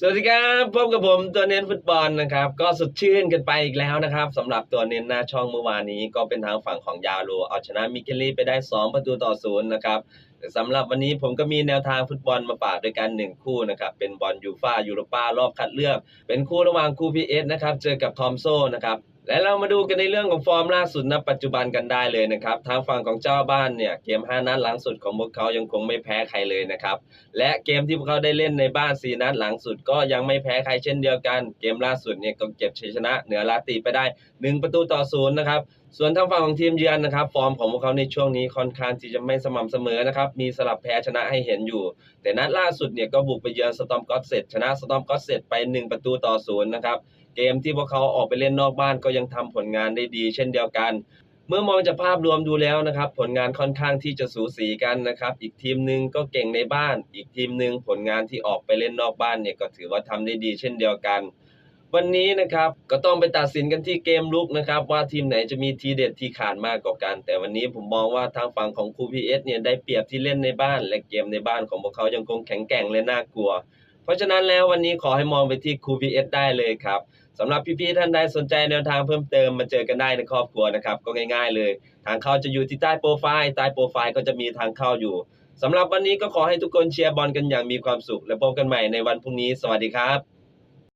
สวัสดีครับพบกับผมตัวเน้นฟุตบอลนะครับ ก็สดชื่นกันไปอีกแล้วนะครับสำหรับตัวเน้นหน้าช่องเมื่อวานนี้ ก็เป็นทางฝั่งของยาโรเอาชนะมิเกลีไปได้ 2 ประตูต่อศูนย์นะครับสำหรับวันนี้ผมก็มีแนวทางฟุตบอลมาฝากด้วยกัน 1 คู่นะครับ เป็นบอลยูฟ่ายูโรปารอบคัดเลือก เป็นคู่ระหว่างคู่พีเอสนะครับเจอกับทอมโซนะครับ และเรามาดูกันในเรื่องของฟอร์มล่าสุดณปัจจุบันกันได้เลยนะครับทางฝั่งของเจ้าบ้านเนี่ยเกม 5 นัดหลังสุดของพวกเขายังคงไม่แพ้ใครเลยนะครับและเกมที่พวกเขาได้เล่นในบ้าน 4 นัดหลังสุดก็ยังไม่แพ้ใครเช่นเดียวกัน เกมล่าสุดเนี่ยก็เก็บชัยชนะเหนือลาตีไปได้ 1 ประตูต่อศูนย์นะครับส่วนทางฝั่งของทีมเยือนนะครับ ฟอร์มของพวกเขาในช่วงนี้ค่อนข้างที่จะไม่สม่ำเสมอนะครับ มีสลับแพ้ชนะให้เห็นอยู่ แต่นัดล่าสุดเนี่ยก็บุกไปเยือนสตอมกอตเซตชนะสตอมกอตเซตไป 1 ประตูต่อศูนย์นะครับ เกมที่พวกเขาออกไปเล่นนอกบ้านก็ยังทำผลงานได้ดี เช่นเดียวกัน เมื่อมองจากภาพรวมดูแล้วนะครับ ผลงานค่อนข้างที่จะสูสีกันนะครับ อีกทีมหนึ่งก็เก่งในบ้าน อีกทีมหนึ่งผลงานที่ออกไปเล่นนอกบ้านเนี่ยก็ถือว่าทำได้ดี เช่นเดียวกัน วันนี้นะครับก็ต้องไปตัดสินกันที่เกมลุกนะครับว่าทีมไหนจะมีทีเด็ดที่ขาดมากกว่ากัน แต่วันนี้ผมมองว่าทางฝั่งของคูพีเอสเนี่ยได้เปรียบที่เล่นในบ้าน และเกมในบ้านของพวกเขายังคงแข็งแกร่งและน่ากลัว เพราะฉะนั้นแล้ววันนี้ขอให้มองไปที่คูพีเอสได้เลยครับสำหรับพี่ๆท่านใดสนใจแนวทางเพิ่มเติมมาเจอกันได้ในครอบครัวนะครับก็ง่ายๆเลย ทางเข้าจะอยู่ที่ใต้โปรไฟล์ใต้โปรไฟล์ก็จะมีทางเข้าอยู่สำหรับวันนี้ก็ขอให้ทุกคนเชียร์บอลกันอย่างมีความสุข และพบกันใหม่ในวันพรุ่งนี้ สวัสดีครับ